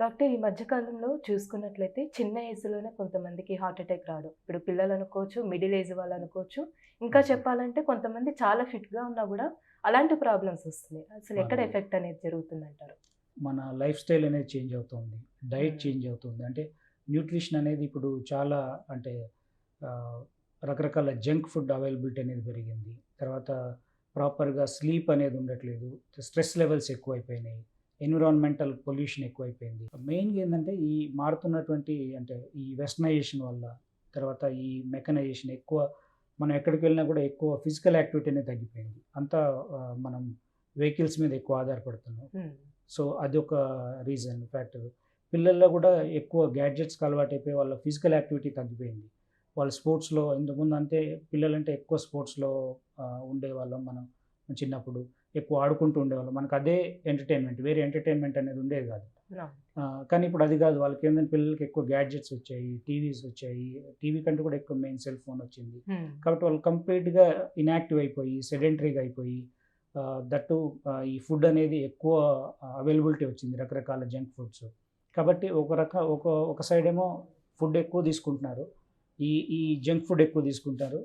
Doctor ఈ మధ్య కాలంలో చూసుకున్నట్లయితే చిన్న ఏజ్లోనే కొంతమందికి హార్ట్ అటాక్ రావడం ఇప్పుడు పిల్లలు అనుకోవచ్చు మిడిల్ ఏజ్ వాళ్ళు అనుకోవచ్చు ఇంకా చెప్పాలంటే కొంతమంది చాలా ఫిట్గా ఉన్నా కూడా అలాంటి ప్రాబ్లమ్స్ వస్తున్నాయి. అసలు ఎక్కడ. ఎఫెక్ట్ అనేది జరుగుతుంది అంటారు మన లైఫ్ స్టైల్ అనేది చేంజ్ అవుతుంది డైట్. చేంజ్ అవుతుంది. అంటే న్యూట్రిషన్ అనేది ఇప్పుడు చాలా అంటే రకరకాల జంక్ ఫుడ్ అవైలబిలిటీ అనేది పెరిగింది. తర్వాత ప్రాపర్గా స్లీప్ అనేది ఉండట్లేదు స్ట్రెస్ లెవెల్స్ ఎక్కువైపోయినాయి. ఎన్విరాన్మెంటల్ పొల్యూషన్ ఎక్కువైపోయింది. మెయిన్గా ఏంటంటే ఈ మారుతున్నటువంటి అంటే ఈ వెస్టర్నైజేషన్ వల్ల తర్వాత ఈ మెకనైజేషన్ ఎక్కువ మనం ఎక్కడికి వెళ్ళినా కూడా ఎక్కువ ఫిజికల్ యాక్టివిటీ అనేది తగ్గిపోయింది. అంతా మనం వెహికల్స్ మీద ఎక్కువ ఆధారపడుతున్నాం. సో అది ఒక రీజన్ ఫ్యాక్టర్ పిల్లల్లో కూడా ఎక్కువ గ్యాడ్జెట్స్కి అలవాటు అయిపోయి వాళ్ళ ఫిజికల్ యాక్టివిటీ తగ్గిపోయింది. వాళ్ళ స్పోర్ట్స్లో ఇంతకుముందు అంటే పిల్లలంటే ఎక్కువ స్పోర్ట్స్లో ఉండేవాళ్ళం మనం చిన్నప్పుడు. ఎక్కువ ఆడుకుంటూ ఉండేవాళ్ళం. మనకు అదే ఎంటర్టైన్మెంట్ వేరే ఎంటర్టైన్మెంట్ అనేది ఉండేది కాదు. కానీ ఇప్పుడు అది కాదు. వాళ్ళకి ఏంటంటే పిల్లలకి ఎక్కువ గ్యాడ్జెట్స్ వచ్చాయి టీవీస్ వచ్చాయి. టీవీ కంటే కూడా ఎక్కువ మెయిన్ సెల్ ఫోన్ వచ్చింది. ఉమ్, కాబట్టి వాళ్ళు కంప్లీట్గా ఇన్యాక్టివ్ అయిపోయి సెడెంటరీగా అయిపోయి దట్టు ఈ ఫుడ్ అనేది ఎక్కువ అవైలబిలిటీ వచ్చింది. రకరకాల జంక్ ఫుడ్స్ కాబట్టి ఒక రక ఒక ఒక సైడ్ ఏమో ఫుడ్ ఎక్కువ తీసుకుంటున్నారు. ఈ ఈ జంక్ ఫుడ్ ఎక్కువ తీసుకుంటారు.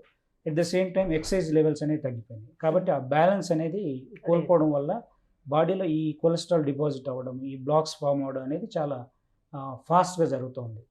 At the same time exercise levels అనేవి తగ్గిపోయినాయి. కాబట్టి ఆ బ్యాలెన్స్ అనేది కోల్పోవడం వల్ల బాడీలో ఈ కొలెస్ట్రాల్ డిపాజిట్ అవ్వడం ఈ బ్లాక్స్ ఫామ్ అవ్వడం అనేది చాలా ఫాస్ట్గా జరుగుతుంది.